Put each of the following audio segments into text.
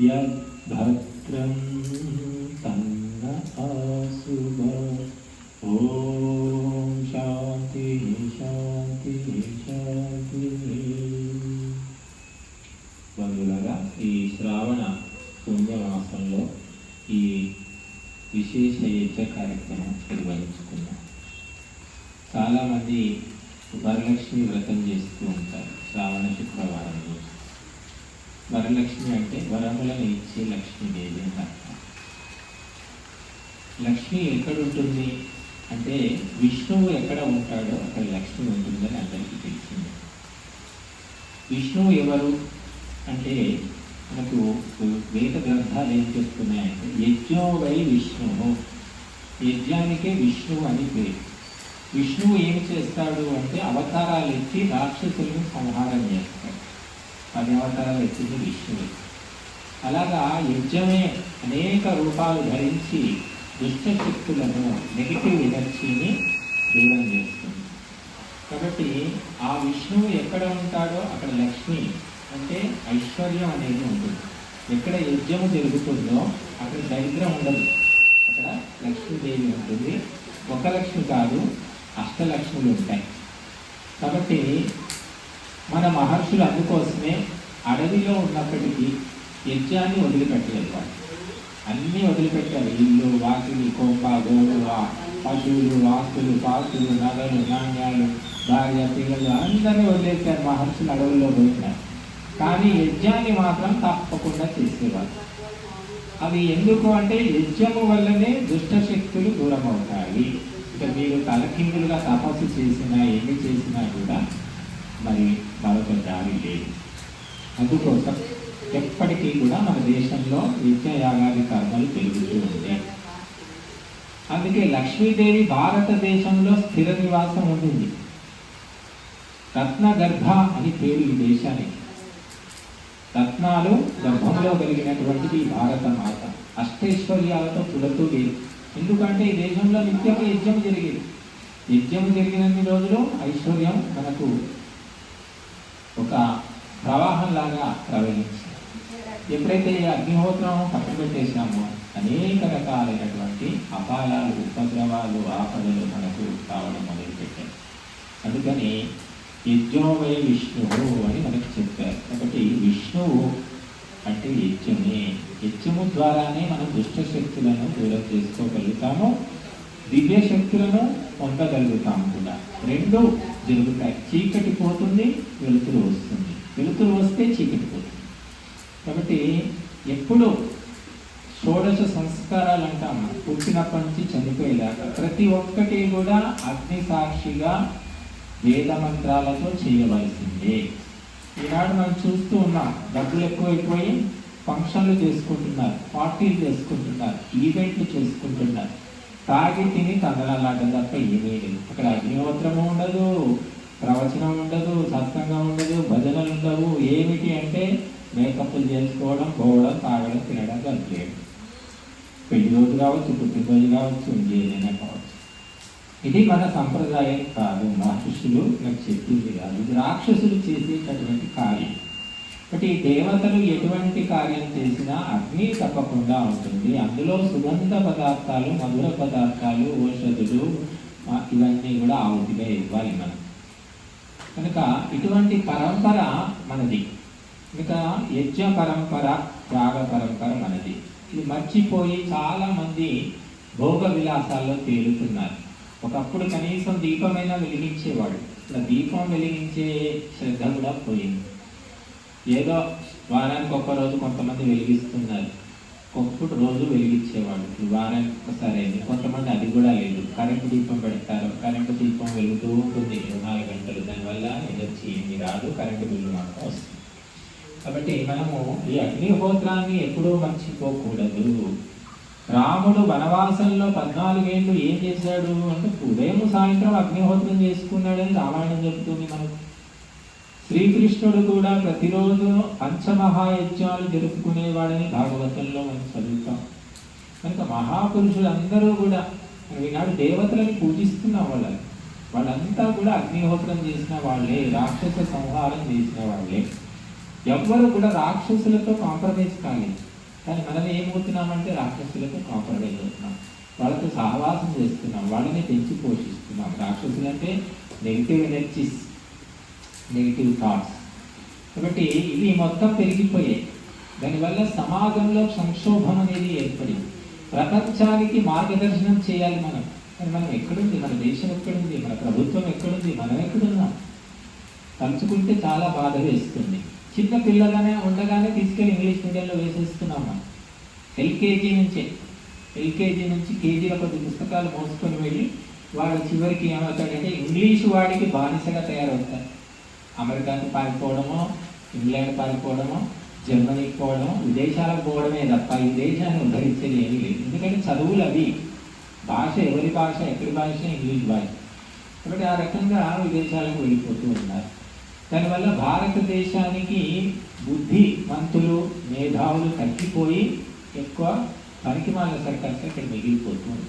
या भारत లక్ష్మి ఎక్కడ ఉంటుంది అంటే విష్ణువు ఎక్కడ ఉంటాడో అక్కడ లక్ష్మి ఉంటుందని అందరికీ తెలిసింది. విష్ణువు ఎవరు? అంటే మనకు వేద గ్రంథాలు ఏం చెప్తున్నాయంటే యజ్ఞో వై విష్ణువు. యజ్ఞానికే విష్ణువు అని పేరు. విష్ణువు ఏం చేస్తాడు అంటే అవతారాలు ఎత్తి రాక్షసులను సంహారం చేస్తాడు. పది అవతారాలు ఎత్తింది విష్ణువు. అలాగా యజ్ఞమే అనేక రూపాలు ధరించి దుష్ట శక్తులను నెగిటివ్ ఎనర్జీని దూరం చేస్తుంది. కాబట్టి ఆ విష్ణువు ఎక్కడ ఉంటాడో అక్కడ లక్ష్మి అంటే ఐశ్వర్యం అనేది ఉంటుంది. ఎక్కడ యజ్ఞము జరుగుతుందో అక్కడ దరిద్రం ఉండదు. అక్కడ లక్ష్మీదేవి ఉంటుంది. ఒక లక్ష్మి కాదు అష్టలక్ష్ములు ఉంటాయి. కాబట్టి మన మహర్షులు అందుకోసమే అడవిలో ఉన్నప్పటికీ యజ్ఞాన్ని వదిలిపెట్టలేదు వాళ్ళు. అన్నీ వదిలిపెట్టారు ఇల్లు వాకిలి కొంప గోడువ పశువులు ఆస్తులు పాస్తులు నగలు నాణ్యాలు భార్య పిల్లలు అందరినీ వదిలేశారు. మహర్షులు అడవుల్లో పోయినారు. కానీ యజ్ఞాన్ని మాత్రం తప్పకుండా చేసేవారు. అవి ఎందుకు అంటే యజ్ఞము వల్లనే దుష్టశక్తులు దూరం అవుతాయి ఇక మీరు తలకిందులుగా తపస్సు చేసినా ఎన్ని చేసినా కూడా మరి మరొక దారి లేదు. అందుకోసం ఎప్పటికీ కూడా మన దేశంలో యజ్ఞయాగాది కర్మలు పెరుగుతూ ఉంటాయి. అందుకే లక్ష్మీదేవి భారతదేశంలో స్థిర నివాసం ఉంటుంది. రత్నగర్భ అని పేరు ఈ దేశానికి. రత్నాలు గర్భంలో కలిగినటువంటిది ఈ భారత మాత. అష్టైశ్వర్యాలతో పులతో లేదు ఎందుకంటే ఈ దేశంలో నిత్యం యజ్ఞం జరిగేది. యజ్ఞం జరిగినన్ని రోజులు ఐశ్వర్యం మనకు ఒక ప్రవాహం లాగా ప్రవహించింది. ఎప్పుడైతే ఈ అగ్నిహోత్రం పక్కన పెట్టేసినామో అనేక రకాలైనటువంటి అపాయాలు ఉపద్రవాలు ఆపదలు మనకు కావడం మొదలుపెట్టాయి. అందుకని యజ్ఞోవై విష్ణువు అని మనకు చెప్పారు. కాబట్టి విష్ణువు అంటే యజ్ఞమే. యజ్ఞము ద్వారానే మనం దుష్ట శక్తులను దూరం చేసుకోగలుగుతాము దివ్య శక్తులను పొందగలుగుతాము కూడా. రెండు జరుగుతాయి. చీకటి పోతుంది వెలుతురు వస్తుంది. వెలుతురు వస్తే చీకటి పోతుంది. కాబట్టి ఎప్పుడు షోడశ సంస్కారాలు అంటాం పుట్టినప్పటి నుంచి చనిపోయేలాగా ప్రతి ఒక్కటి కూడా అగ్ని సాక్షిగా వేద మంత్రాలతో చేయవలసిందే. ఈనాడు మనం చూస్తూ ఉన్నాం. డబ్బులు ఎక్కువైపోయి ఫంక్షన్లు చేసుకుంటున్నారు పార్టీలు చేసుకుంటున్నారు ఈవెంట్లు చేసుకుంటున్నారు. తాగి తిని తగలలాగా తప్ప ఏమీ లేదు. అక్కడ అగ్నిహోత్రము ఉండదు ప్రవచనం ఉండదు సత్సంగం ఉండదు భజనలు ఉండవు. ఏమిటి అంటే మేకప్లు చేసుకోవడం పోవడం తాగడం తినడం లేదు పెళ్ళి రోజు కావచ్చు పుట్టినరోజు కావచ్చు ఇంకేదైనా కావచ్చు. ఇది మన సంప్రదాయం కాదు. మహర్షులు నాకు చెప్పింది కాదు. ఇది రాక్షసులు చేసేటటువంటి కార్యం. కాబట్టి ఈ దేవతలు ఎటువంటి కార్యం చేసినా అగ్ని తప్పకుండా ఉంటుంది. అందులో సుగంధ పదార్థాలు మధుర పదార్థాలు ఔషధులు ఇవన్నీ కూడా ఆవుతిగా ఇవ్వాలి మనం. కనుక ఇటువంటి పరంపర మనది. ఇక యజ్ఞ పరంపర త్యాగ పరంపర మనది. ఇది మర్చిపోయి చాలామంది భోగ విలాసాల్లో తేలుతున్నారు. ఒకప్పుడు కనీసం దీపమైనా వెలిగించేవాడు. ఇట్లా దీపం వెలిగించే శ్రద్ధ కూడా పోయింది. ఏదో వారానికి ఒక్క రోజు కొంతమంది వెలిగిస్తున్నారు. ఒకప్పుడు రోజు వెలిగించేవాడు వారానికి ఒకసారి అయింది. కొంతమంది అది కూడా లేదు. కరెంటు దీపం పెడతారు. కరెంటు దీపం వెలుగుతూ ఉంటుంది. ఇరవై నాలుగు గంటలు. దానివల్ల ఎనర్జీ ఏమి రాదు. కరెంటు బిల్లు మాత్రం వస్తుంది. కాబట్టి మనము ఈ అగ్నిహోత్రాన్ని ఎప్పుడూ మర్చిపోకూడదు. రాముడు వనవాసంలో పద్నాలుగేళ్ళు ఏం చేశాడు అంటే ఉదయం సాయంత్రం అగ్నిహోత్రం చేసుకున్నాడని రామాయణం చెబుతుంది మనకు. శ్రీకృష్ణుడు కూడా ప్రతిరోజు పంచమహాయజ్ఞాలు జరుపుకునేవాడని భాగవతంలో మనం చదువుతాం. కనుక మహాపురుషులందరూ కూడా ఈనాడు దేవతలను పూజిస్తున్న వాళ్ళని. వాళ్ళంతా కూడా అగ్నిహోత్రం చేసిన వాళ్ళే రాక్షస సంహారం చేసిన వాళ్ళే. ఎవ్వరు కూడా రాక్షసులతో కాంప్రమైజ్ కాలేదు. కానీ మనం ఏమవుతున్నామంటే రాక్షసులతో కాంప్రమైజ్ అవుతున్నాం. వాళ్ళతో సహవాసం చేస్తున్నాం. వాళ్ళని పెంచి పోషిస్తున్నాం. రాక్షసులు అంటే నెగిటివ్ ఎనర్జీస్ నెగిటివ్ థాట్స్ కాబట్టి ఇవి మొత్తం పెరిగిపోయాయి. దానివల్ల సమాజంలో సంక్షోభం అనేది ఏర్పడింది. ప్రపంచానికి మార్గదర్శనం చేయాలి మనం. కానీ మనం ఎక్కడుంది? మన దేశం ఎక్కడుంది? మన ప్రభుత్వం ఎక్కడుంది? మనం ఎక్కడున్నాం? తలుచుకుంటే చాలా బాధ వేస్తుంది. చిన్న పిల్లగానే ఉండగానే తీసుకెళ్ళి ఇంగ్లీష్ మీడియంలో వేసేస్తున్నాం మనం ఎల్కేజీ నుంచే ఎల్కేజీ నుంచి కేజీలో కొద్ది పుస్తకాలు మోసుకొని వెళ్ళి వాడు చివరికి ఏమవుతాడంటే ఇంగ్లీష్ వాడికి బానిసగా తయారవుతారు అమెరికాకి పారిపోవడమో ఇంగ్లాండ్ పారిపోవడమో జర్మనీకి పోవడమో విదేశాలకు పోవడమే తప్ప ఈ దేశాన్ని ఉద్ధరించేది ఏమీ లేదు. ఎందుకంటే చదువులు అవి. భాష ఎవరి భాష ఎక్కడి భాష? ఇంగ్లీష్ భాష. కాబట్టి ఆ రకంగా విదేశాలకు వెళ్ళిపోతూ ఉన్నారు. దానివల్ల భారతదేశానికి బుద్ధిమంతులు మేధావులు తగ్గిపోయి ఎక్కువ పనికిమాల సర్కార్స్ ఇక్కడ మిగిలిపోతుంది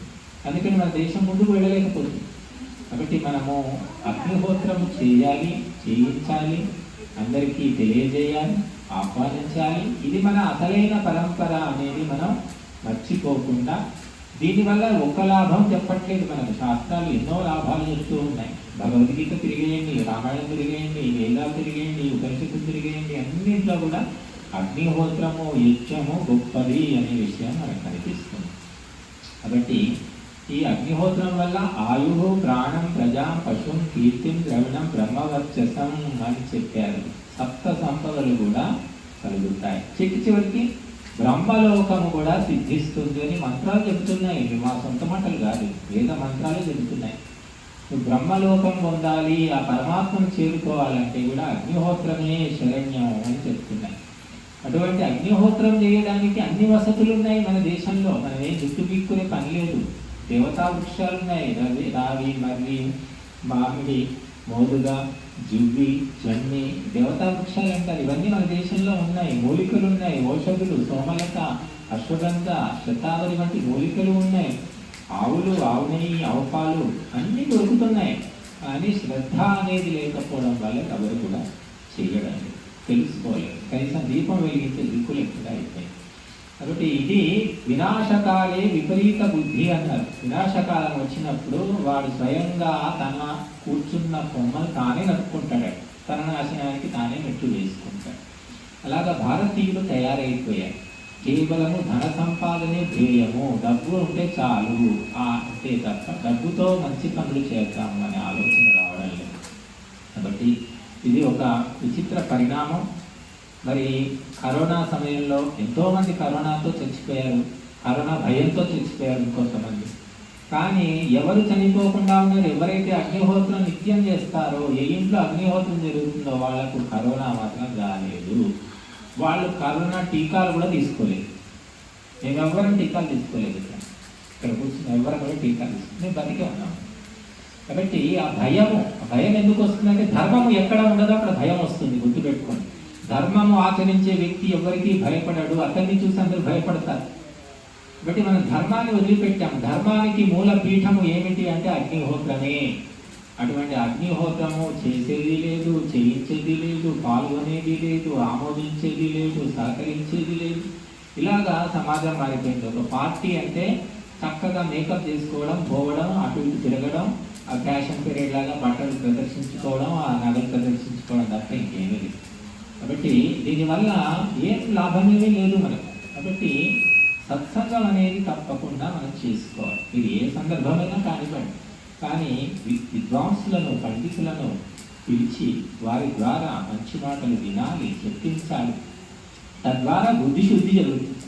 అందుకని మన దేశం ముందుకు వెళ్ళలేకపోతుంది. కాబట్టి మనము అగ్నిహోత్రం చేయాలి చేయించాలి అందరికీ తెలియజేయాలి ఆహ్వానించాలి. ఇది మన అసలైన పరంపర అనేది మనం మర్చిపోకుండా దీనివల్ల ఒక లాభం చెప్పట్లేదు మనకు. శాస్త్రాలు ఎన్నో లాభాలు చెప్తూ ఉన్నాయి. భగవద్గీత తిరిగేయండి రామాయణం తిరిగేయండి వేదాలు తిరిగేయండి ఉపనిషత్తు తిరిగేయండి అన్నింట్లో కూడా అగ్నిహోత్రము యజ్ఞము గొప్పది అనే విషయం మనకు కనిపిస్తుంది. కాబట్టి ఈ అగ్నిహోత్రం వల్ల ఆయు ప్రాణం ప్రజా పశుం కీర్తిం ద్రవిణం బ్రహ్మవర్చసం అని చెప్పారు. సప్త సంపదలు కూడా కలుగుతాయి. చిట్టి చివరికి బ్రహ్మలోకము కూడా సిద్ధిస్తుంది అని మంత్రాలు చెబుతున్నాయి. మా సొంత మాటలు కాదు. వేద మంత్రాలు చెబుతున్నాయి. బ్రహ్మలోకం పొందాలి ఆ పరమాత్మను చేరుకోవాలంటే కూడా అగ్నిహోత్రమే శరణ్యం అని చెప్తున్నాయి అటువంటి అగ్నిహోత్రం చేయడానికి అన్ని వసతులు ఉన్నాయి మన దేశంలో. మనం ఏం జుట్టు పీక్కునే పని లేదు. దేవతా వృక్షాలు ఉన్నాయి. రవి రావి మర్రి మామిడి మోదుగ జువ్వి జమ్మి దేవతా వృక్షాలు అంటారు. ఇవన్నీ మన దేశంలో ఉన్నాయి. మూలికలు ఉన్నాయి. ఔషధులు సోమలత అశ్వగంధ శతావరి వంటి మూలికలు ఉన్నాయి. ఆవులు ఆవు నెయ్యి అన్నీ దొరుకుతున్నాయి. కానీ శ్రద్ధ అనేది లేకపోవడం వల్ల ఎవరు కూడా చేయడం తెలుసుకోలేదు. కనీసం దీపం వెలిగించే దిక్కులు ఎక్కువగా అయిపోయాయి కాబట్టి ఇది వినాశకాలే విపరీత బుద్ధి అన్నారు. వినాశకాలం వచ్చినప్పుడు వాడు స్వయంగా తన కూర్చున్న కొమ్మలు తానే నడుపుకుంటాడు తన నాశనానికి తానే మెట్లు వేసుకుంటాడు. అలాగా భారతీయులు తయారైపోయారు. కేవలము ధన సంపాదనే ధ్యేయము. డబ్బు ఉంటే చాలు. ఆ అంతే తప్ప డబ్బుతో మంచి పనులు చేద్దాము అనే ఆలోచన రావడం లేదు. కాబట్టి ఇది ఒక విచిత్ర పరిణామం. మరి కరోనా సమయంలో ఎంతోమంది కరోనాతో చచ్చిపోయారు. కరోనా భయంతో చచ్చిపోయారు ఇంకొంతమంది. కానీ ఎవరు చనిపోకుండా ఉన్నారు? ఎవరైతే అగ్నిహోత్రం నిత్యం చేస్తారో ఏ ఇంట్లో అగ్నిహోత్రం జరుగుతుందో వాళ్ళకు కరోనా మాత్రం రాలేదు. వాళ్ళు కరోనా టీకాలు కూడా తీసుకోలేదు. మేము ఎవరం టీకాలు తీసుకోలేదు ఇక్కడ. ఇక్కడ కూర్చున్న ఎవరు కూడా టీకాలు తీసుకుని మేము బతికే ఉన్నాం కాబట్టి ఆ భయము భయం ఎందుకు వస్తుందంటే ధర్మము ఎక్కడ ఉండదో అక్కడ భయం వస్తుంది గుర్తుపెట్టుకోండి. ధర్మము ఆచరించే వ్యక్తి ఎవరికి భయపడాడు అతన్ని చూసి అందరూ భయపడతారు. కాబట్టి మనం ధర్మాన్ని వదిలిపెట్టాం ధర్మానికి మూల పీఠము ఏమిటి అంటే అగ్నిహోత్రమే. అటువంటి అగ్నిహోత్రము చేసేది లేదు చేయించేది లేదు పాల్గొనేది లేదు ఆమోదించేది లేదు సహకరించేది లేదు. ఇలాగా సమాజం మారిపోయింది. ఒక పార్టీ అంటే చక్కగా మేకప్ చేసుకోవడం పోవడం అటు ఇటు తిరగడం ఆ ఫ్యాషన్ పీరియడ్ లాగా బట్టలు ప్రదర్శించుకోవడం ఆ నగలు ప్రదర్శించుకోవడం తప్ప ఇంకేమీ లేదు. కాబట్టి దీనివల్ల ఏం లాభమేమీ లేదు మనకు. కాబట్టి సత్సంగం అనేది తప్పకుండా మనం చేసుకోవాలి. ఇది ఏ సందర్భమైనా కానివ్వండి. కానీ విద్వాంసులను పండితులను పిలిచి వారి ద్వారా మంచి మాటలు వినాలి చెప్పించాలి. తద్వారా బుద్ధి శుద్ధి జరుగుతుంది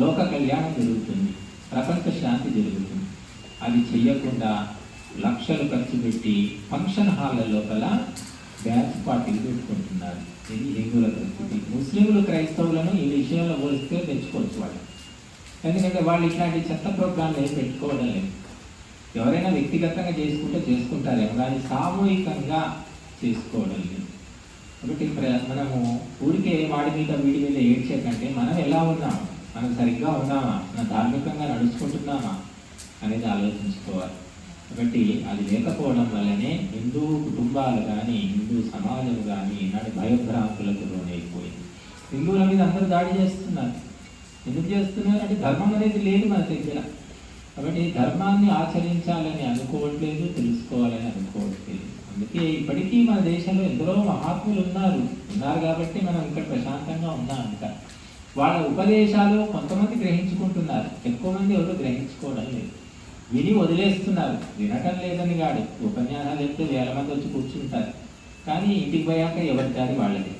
లోక కళ్యాణం జరుగుతుంది ప్రపంచ శాంతి జరుగుతుంది. అది చెయ్యకుండా లక్షలు ఖర్చు పెట్టి ఫంక్షన్ హాల్ల లోపల డ్యాన్స్ పార్టీలు పెట్టుకుంటున్నారు. ఇది హిందువుల పరిస్థితి? ముస్లింలు క్రైస్తవులను ఈ విషయంలో పోలిస్తే తెచ్చుకోవచ్చు వాళ్ళు ఎందుకంటే వాళ్ళు ఇట్లాంటి చెత్త ప్రోగ్రాంలు ఏం పెట్టుకోవడం లేదు. ఎవరైనా వ్యక్తిగతంగా చేసుకుంటే చేసుకుంటారేమో కానీ సామూహికంగా చేసుకోవడం లేదు కాబట్టి మనము ఊరికే వాడి మీద వీడి మీద ఏడ్చేకంటే మనం ఎలా ఉన్నాం మనం సరిగ్గా ఉన్నామా? మనం ధార్మికంగా నడుచుకుంటున్నామా? అనేది ఆలోచించుకోవాలి. కాబట్టి అది లేకపోవడం వల్లనే హిందూ కుటుంబాలు కానీ హిందూ సమాజం కానీ ఈనాడు భయభ్రాంతులకు లోనైపోయింది. హిందువుల మీద అందరూ దాడి చేస్తున్నారు. ఎందుకు చేస్తున్నారు అంటే ధర్మం అనేది లేదు మన దగ్గర. కాబట్టి ధర్మాన్ని ఆచరించాలని అనుకోవట్లేదు తెలుసుకోవాలని అనుకోవట్లేదు. అందుకే ఇప్పటికీ మన దేశంలో ఎందరో మహాత్ములు ఉన్నారు. ఉన్నారు కాబట్టి మనం ఇక్కడ ప్రశాంతంగా ఉన్నాం వాళ్ళ ఉపదేశాలు కొంతమంది గ్రహించుకుంటున్నారు. ఎక్కువ మంది ఎవరు గ్రహించుకోవడం లేదు. విని వదిలేస్తున్నారు. వినటం లేదని కాడు ఉపన్యాసాలు చెప్తే వేల మంది వచ్చి కూర్చుంటారు. కానీ ఇంటికి పోయాక ఎవరి దారి వాళ్ళది.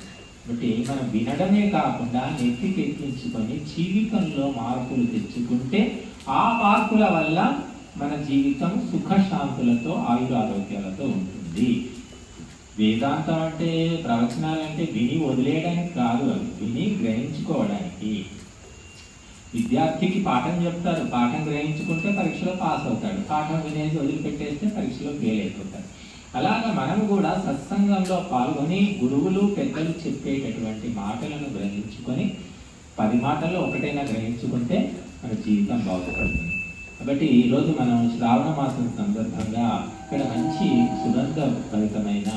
కాబట్టి మనం వినడమే కాకుండా నెత్తికెక్కించుకొని జీవితంలో మార్పులు తెచ్చుకుంటే ఆ మార్పుల వల్ల మన జీవితం సుఖశాంతులతో ఆయుర ఆరోగ్యాలతో ఉంటుంది. వేదాంతం అంటే ప్రవచనాలు అంటే విని వదిలేయడానికి కాదు అవి విని గ్రహించుకోవడానికి. విద్యార్థికి పాఠం చెప్తారు. పాఠం గ్రహించుకుంటే పరీక్షలో పాస్ అవుతాడు. పాఠం వినేసి వదిలిపెట్టేస్తే పరీక్షలో ఫెయిల్ అయిపోతాడు. అలాగా మనం కూడా సత్సంగంలో పాల్గొని గురువులు పెద్దలు చెప్పేటటువంటి మాటలను గ్రహించుకొని పది మాటల్లో ఒకటైనా గ్రహించుకుంటే మన జీవితం బాగుపడుతుంది కాబట్టి ఈరోజు మనం శ్రావణ మాసం సందర్భంగా ఇక్కడ మంచి సుగంధ భరితమైన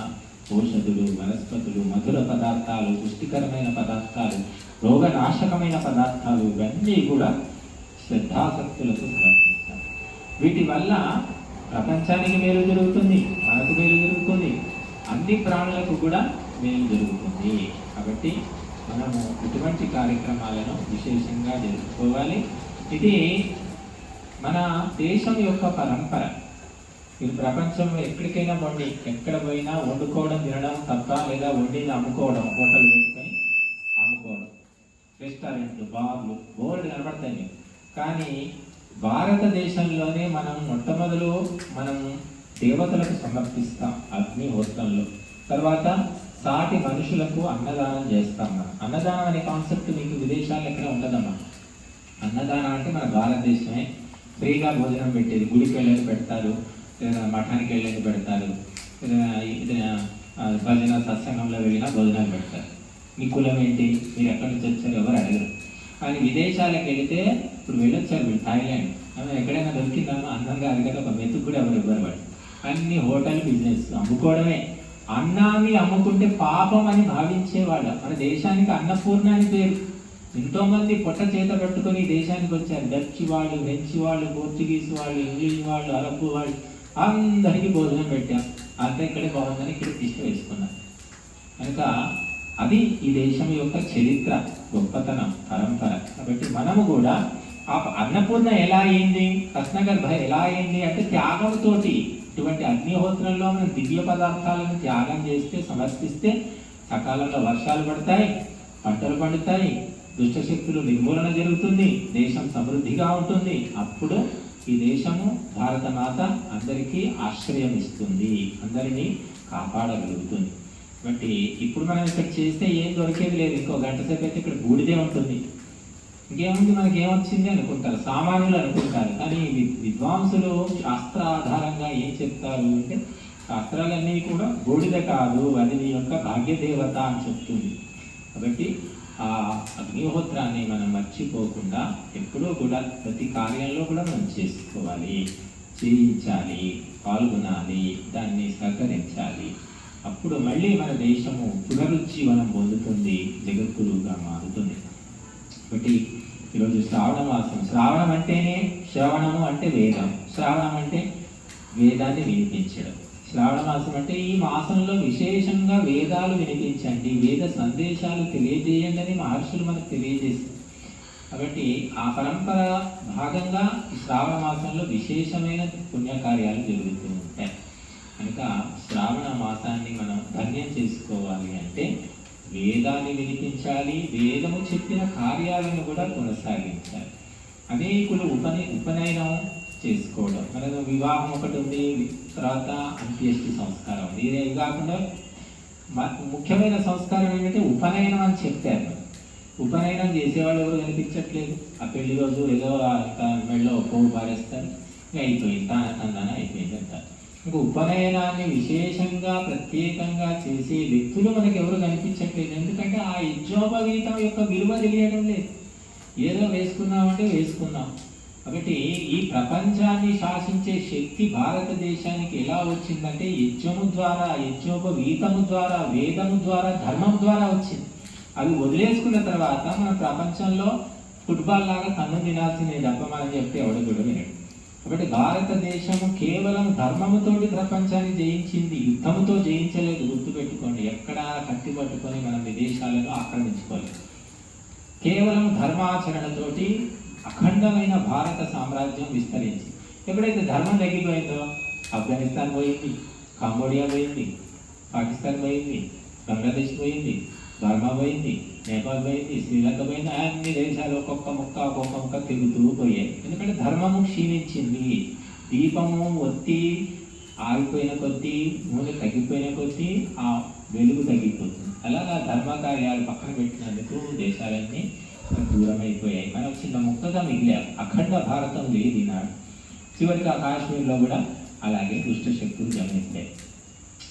ఔషధులు వనస్పతులు మధుర పదార్థాలు పుష్టికరమైన పదార్థాలు రోగనాశకమైన పదార్థాలు ఇవన్నీ కూడా శ్రద్ధాసక్తులకు సమర్పించాలి వీటి వల్ల ప్రపంచానికి మేలు జరుగుతుంది మనకు మేలు జరుగుతుంది అన్ని ప్రాణులకు కూడా మేలు జరుగుతుంది. కాబట్టి మనము ఇటువంటి కార్యక్రమాలను విశేషంగా జరుపుకోవాలి. ఇది మన దేశం యొక్క పరంపర. ఇది ప్రపంచంలో ఎక్కడికైనా వండి ఎక్కడ పోయినా వండుకోవడం తినడం తప్ప లేదా వండింది అమ్ముకోవడం హోటల్ పెట్టుకొని అమ్ముకోవడం. రెస్టారెంట్లు బార్లు బోర్డు కనబడతాయి. కానీ భారతదేశంలోనే మనం మొట్టమొదలు మనం దేవతలకు సమర్పిస్తాం అగ్నిహోత్రంలో తర్వాత సాటి మనుషులకు అన్నదానం చేస్తాం మనం. అన్నదానం అనే కాన్సెప్ట్ మీకు విదేశాల్లో ఎక్కడ ఉండదమ్మా. అన్నదానం అంటే మన భారతదేశమే ఫ్రీగా భోజనం పెట్టేది. గుడికి వెళ్ళేది పెడతారు లేదా మఠానికి వెళ్ళేది పెడతారు భజన సత్సంగంలో వెళ్ళినా భోజనాలు పెడతారు. మీ కులం ఏంటి? మీరు ఎక్కడి నుంచి వచ్చారు? ఎవరు అడగరు. కానీ విదేశాలకు వెళితే ఇప్పుడు వెళ్ళొచ్చారు మీరు థాయిలాండ్. ఆమె ఎక్కడైనా దొరికిందామా అందంగా అడిగాక ఒక మెతుకు కూడా ఎవరు ఇవ్వరు వాడు అన్ని హోటల్ బిజినెస్ అమ్ముకోవడమే. అన్నాన్ని అమ్ముకుంటే పాపం అని భావించేవాడు మన దేశానికి అన్నపూర్ణ అని పేరు. ఎంతో మంది పొట్ట చేత పట్టుకొని దేశానికి వచ్చారు. డచ్ వాళ్ళు ఫ్రెంచ్ వాళ్ళు పోర్చుగీస్ వాళ్ళు ఇంగ్లీష్ వాళ్ళు అరబ్ వాళ్ళు అందరికీ భోజనం పెట్టాం. అంతా ఇక్కడే బాగుందని ఇక్కడ తిష్ట కనుక అది ఈ దేశం యొక్క చరిత్ర గొప్పతనం పరంపర. కాబట్టి మనము కూడా ఆ అన్నపూర్ణ ఎలా అయింది కృష్ణగర్భ ఎలా అయింది అంటే త్యాగంతోటి ఇటువంటి అగ్నిహోత్రంలో మనం దివ్య పదార్థాలను త్యాగం చేస్తే సమర్పిస్తే సకాలంలో వర్షాలు పడతాయి పంటలు పండుతాయి దుష్టశక్తులు నిర్మూలన జరుగుతుంది దేశం సమృద్ధిగా ఉంటుంది. అప్పుడు ఈ దేశము భారత మాత అందరికీ ఆశ్రయం ఇస్తుంది అందరినీ కాపాడగలుగుతుంది. కాబట్టి ఇప్పుడు మనం ఇక్కడ చేస్తే ఏం దొరికేది లేదు. ఇంకో గంట సేపు అయితే ఇక్కడ బూడిదే ఉంటుంది. ఇంకేముంది? మనకి ఏమొచ్చింది అనుకుంటారు. సామాన్యులు అనుకుంటారు. కానీ వి- విద్వాంసులు శాస్త్ర ఆధారంగా ఏం చెప్తారు అంటే శాస్త్రాలన్నీ కూడా బూడిద కాదు. అది నీ యొక్క భాగ్యదేవత అని చెప్తుంది. కాబట్టి ఆ అగ్నిహోత్రాన్ని మనం మర్చిపోకుండా ఎప్పుడూ కూడా ప్రతి కార్యంలో కూడా మనం చేసుకోవాలి. చేయించాలి పాల్గొనాలి దాన్ని సహకరించాలి. అప్పుడు మళ్ళీ మన దేశము పునరుజ్జీవనం పొందుతుంది జగద్గురువుగా మారుతుంది. ఒకటి ఈరోజు శ్రావణ మాసం. శ్రావణం అంటేనే శ్రవణము అంటే వేదం. శ్రావణం అంటే వేదాన్ని వినిపించడం. శ్రావణ మాసం అంటే ఈ మాసంలో విశేషంగా వేదాలు వినిపించండి వేద సందేశాలు తెలియజేయండి అని మహర్షులు మనకు తెలియజేస్తారు. కాబట్టి ఆ పరంపర భాగంగా ఈ శ్రావణ మాసంలో విశేషమైన పుణ్యకార్యాలు జరుగుతూ ఉంటాయి. కనుక శ్రావణ మాసాన్ని మనం ధన్యం చేసుకోవాలి అంటే వేదాన్ని వినిపించాలి వేదము చెప్పిన కార్యాలను కూడా కొనసాగించాలి. అనేకులు ఉపని ఉపనయనం చేసుకోవడం. మనకు వివాహం ఒకటి ఉంది తర్వాత అంత్యేష్టి సంస్కారం ఉంది. ఇది కాకుండా ముఖ్యమైన సంస్కారం ఏంటంటే ఉపనయనం అని చెప్పారు. ఉపనయనం చేసేవాళ్ళు ఎవరు కనిపించట్లేదు. ఆ పెళ్ళి రోజు ఏదో ఆ త- మెడలో పువ్వు పారేస్తారు. ఇంకా అయిపోయింది. తాన తందాన అయిపోయింది అంత. ఇంకా ఉపనయనాన్ని విశేషంగా ప్రత్యేకంగా చేసే వ్యక్తులు మనకి ఎవరు కనిపించట్లేదు. ఎందుకంటే ఆ యజ్ఞోపవీతం యొక్క విలువ తెలియడం లేదు. ఏదో వేసుకున్నామంటే వేసుకున్నాం. కాబట్టి ఈ ప్రపంచాన్ని శాసించే శక్తి భారతదేశానికి ఎలా వచ్చిందంటే యజ్ఞము ద్వారా యజ్ఞోపవీతము ద్వారా వేదము ద్వారా ధర్మం ద్వారా వచ్చింది. అవి వదిలేసుకున్న తర్వాత మన ప్రపంచంలో ఫుట్బాల్ లాగా కన్ను తినాల్సిందే తప్ప మనం చెప్తే ఎవడు కూడా వినడు. కాబట్టి భారతదేశము కేవలం ధర్మముతోటి ప్రపంచాన్ని జయించింది యుద్ధముతో జయించలేదు. గుర్తుపెట్టుకోండి ఎక్కడ కట్టి పట్టుకొని మనం విదేశాలను ఆక్రమించుకోలేదు. కేవలం ధర్మాచరణతోటి అఖండమైన భారత సామ్రాజ్యం విస్తరించి. ఎప్పుడైతే ధర్మం తగ్గిపోయిందో ఆఫ్ఘనిస్తాన్ పోయింది కాంబోడియా పోయింది పాకిస్తాన్ పోయింది బంగ్లాదేశ్ పోయింది బర్మా పోయింది నేపాల్ పోయింది శ్రీలంక పోయింది అన్ని దేశాలు ఒక్కొక్క ముక్క ఒక్కొక్క ముక్క తిరుగుతూ పోయాయి. ఎందుకంటే ధర్మము క్షీణించింది. దీపము ఒత్తి ఆగిపోయిన కొద్దీ నూనె తగ్గిపోయిన కొద్దీ ఆ వెలుగు తగ్గిపోతుంది. అలాగా ధర్మ కార్యాలు పక్కన పెట్టినందుకు దేశాలన్నీ దూరం అయిపోయాయి మనం చిన్న ముక్కగా మిగిలాం అఖండ భారతం లేదు ఈనాడు చివరికి ఆ కాశ్మీర్లో కూడా అలాగే దుష్ట శక్తులు గమనిస్తాయి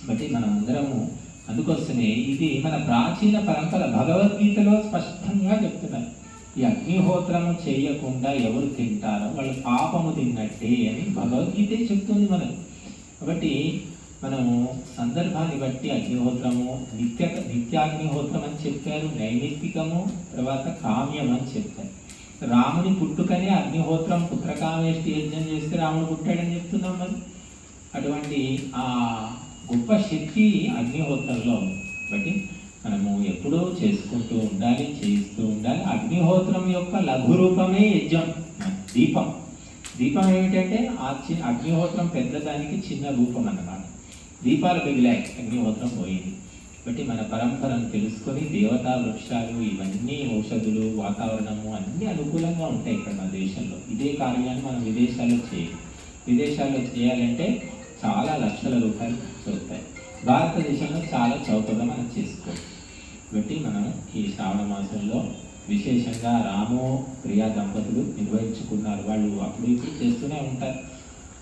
బట్టి మనం అందరము అందుకోసమే ఇది మన ప్రాచీన పరంపర భగవద్గీతలో స్పష్టంగా చెప్తున్నారు. ఈ అగ్నిహోత్రము చేయకుండా ఎవరు తింటారో వాళ్ళు పాపము తిన్నట్టే అని భగవద్గీతే చెప్తుంది మనకు. కాబట్టి మనము సందర్భాన్ని బట్టి అగ్నిహోత్రము నిత్య నిత్యాగ్నిహోత్రం అని చెప్పారు నైమిత్తికము తర్వాత కామ్యం అని చెప్పారు. రాముని పుట్టుకనే అగ్నిహోత్రం పుత్రకామేష్టి యజ్ఞం చేస్తే రాముడు పుట్టాడని చెప్తున్నాం మరి. అటువంటి ఆ గొప్ప శక్తి అగ్నిహోత్రంలో బట్టి మనము ఎప్పుడూ చేసుకుంటూ ఉండాలి చేయిస్తూ ఉండాలి. అగ్నిహోత్రం యొక్క లఘు రూపమే యజ్ఞం దీపం. దీపం ఏమిటంటే ఆ చిన్న అగ్నిహోత్రం పెద్దదానికి చిన్న రూపం అన్నమాట. దీపాలు మిగిలాయి అగ్నిహోత్రం పోయింది. కాబట్టి మన పరంపరను తెలుసుకొని దేవతా వృక్షాలు ఇవన్నీ ఔషధులు వాతావరణము అన్నీ అనుకూలంగా ఉంటాయి ఇక్కడ మన దేశంలో. ఇదే కార్యాన్ని మనం విదేశాల్లో చేయాలి విదేశాల్లో చేయాలంటే చాలా లక్షల రూపాయలు ఖర్చు అవుతాయి. భారతదేశంలో చాలా చౌకగా మనం చేసుకోవచ్చు. కాబట్టి మనం ఈ శ్రావణ మాసంలో విశేషంగా రాము ప్రియా దంపతులు నిర్వహించుకున్నారు. వాళ్ళు అప్పుడు ఇప్పుడు చేస్తూనే ఉంటారు.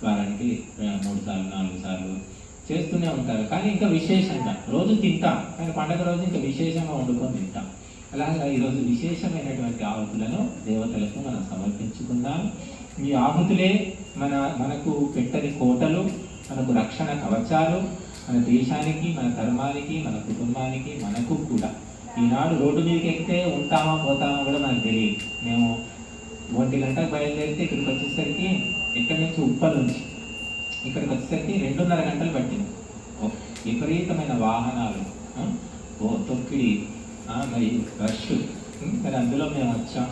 వారానికి మూడు సార్లు నాలుగు సార్లు చేస్తూనే ఉంటారు. కానీ ఇంకా విశేషంగా రోజు తింటాం కానీ పండగ రోజు ఇంకా విశేషంగా వండుకొని తింటాం. అలాగా ఈరోజు విశేషమైనటువంటి ఆహుతులను దేవతలకు మనం సమర్పించుకుందాం. ఈ ఆహుతులే మన మనకు పెట్టని కోటలు మనకు రక్షణ కవచాలు మన దేశానికి మన ధర్మానికి మన కుటుంబానికి మనకు కూడా. ఈనాడు రోడ్డు మీదకి ఎక్కితే ఉంటామా పోతామా కూడా మనకు తెలియదు. మేము ఒంటి గంటకు బయలుదేరితే ఇక్కడికి వచ్చేసరికి ఎక్కడి నుంచి ఉప్పల్ నుంచి ఇక్కడికి వచ్చేసరికి రెండున్నర గంటలు పట్టింది. ఓ విపరీతమైన వాహనాలు ఓ తొక్కిడి ఆ, మరి రష్ మరి అందులో మేము వచ్చాం.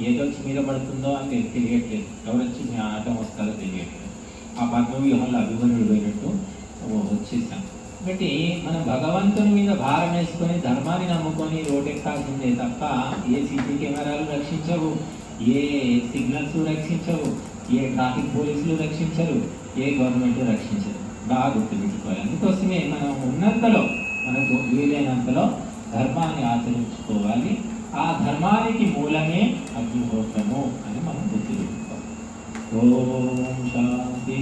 ఏదో వచ్చి మీద పడుతుందో అని తెలియట్లేదు. ఎవరు వచ్చి మీ ఆటో వస్తారో తెలియట్లేదు. ఆ పద్మవ్యూహంలో అభిమన్యుడు పోయినట్టు ఓ వచ్చేసాం. కాబట్టి మనం భగవంతుని మీద భారం వేసుకొని ధర్మాన్ని నమ్ముకొని రోడెక్కాల్సిందే తప్ప ఏ సీసీ కెమెరాలు రక్షించవు ఏ సిగ్నల్స్ రక్షించవు. ఏ ట్రాఫిక్ పోలీసులు రక్షించరు ఏ గవర్నమెంట్ రక్షించరు బాగా గుర్తుపెట్టుకోవాలి. అందుకోసమే మనం ఉన్నంతలో మనకు వీలైనంతలో ధర్మాన్ని ఆచరించుకోవాలి. ఆ ధర్మానికి మూలమే అగ్నిహోత్రము అని మనం గుర్తుపెట్టుకోవాలి. ఓం శాంతి